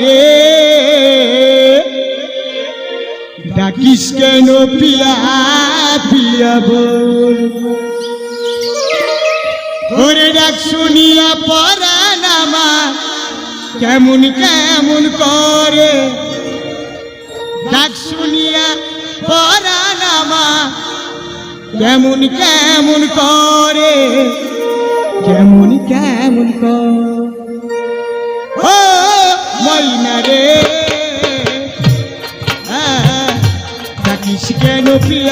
রে। ডাকিস কেন পিয়া পিয়া বল ওরে ডাক শুনিয়া পরাণ আমার, কেমন কেমন করে। ডাক শুনিয়া পরাণ আমার, কেমন কেমন করে। কেমন কেমন করে।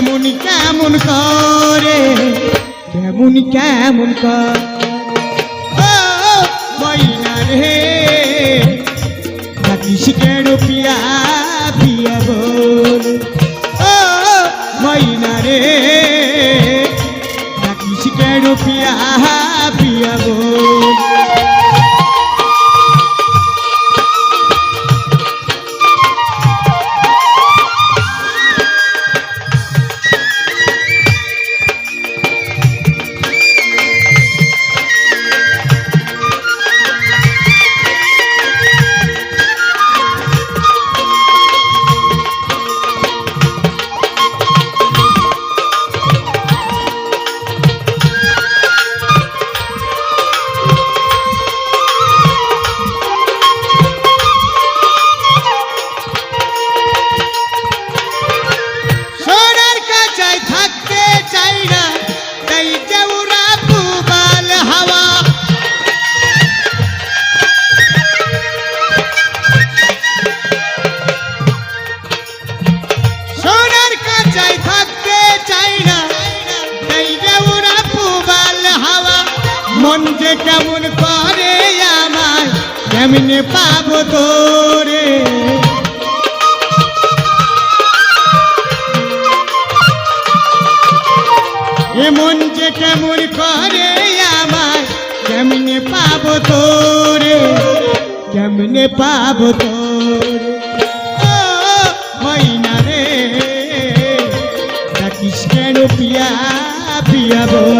কেমন কেমন করে? কেমন কেমন করে? করে আমার কেমনে পাব তোরে কেমনে পাব তোরে। ময়না রে কেন পিয়া পিয়া বল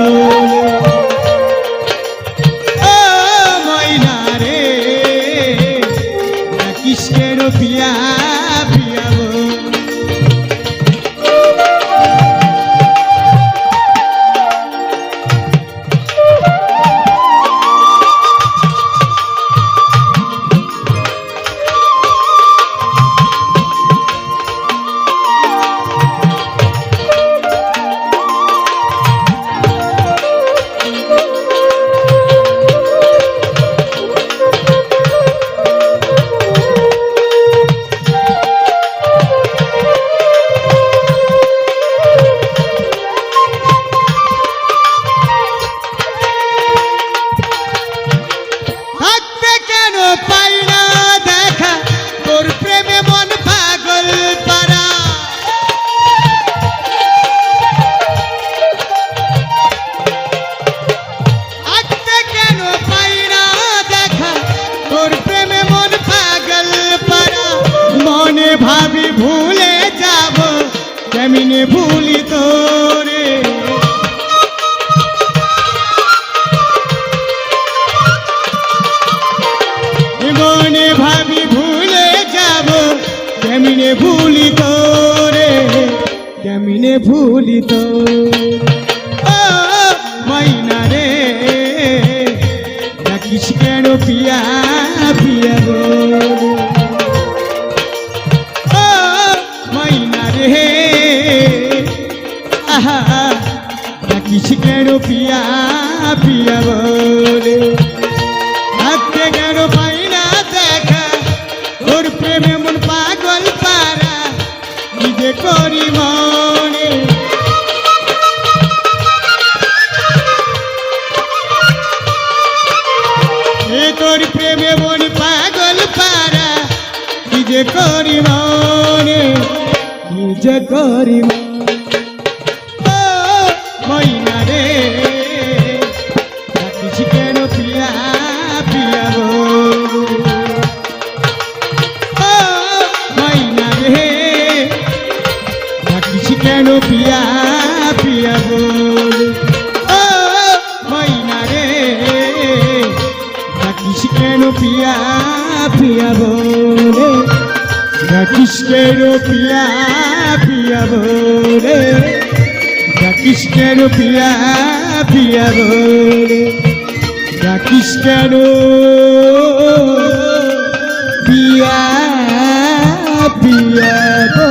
মনে ভাবি ভুলে যাব? কেমনে ভুলি তোরে কেমনে ভুলি তো ও মাইনা রে, ডাকিস কেন পিয়া পিয়া ও মাইনা রে, আহা, ডাকিস কেন পিয়া পিয়া বলে তোর প্রেমে মন পাগল পারা নিজে করি মনে, নিজে করি ময়না রে কেন পিয়া পিয়া ময়না রে কেন পিয়া পিয়া বলে পিয়া পিয়া বলে। ডাকিস কেন পিয়া পিয়া বলে। ডাকিস কেন পিয়া পিয়া বলে। ডাকিস কেন পিয়া পিয়া বলে।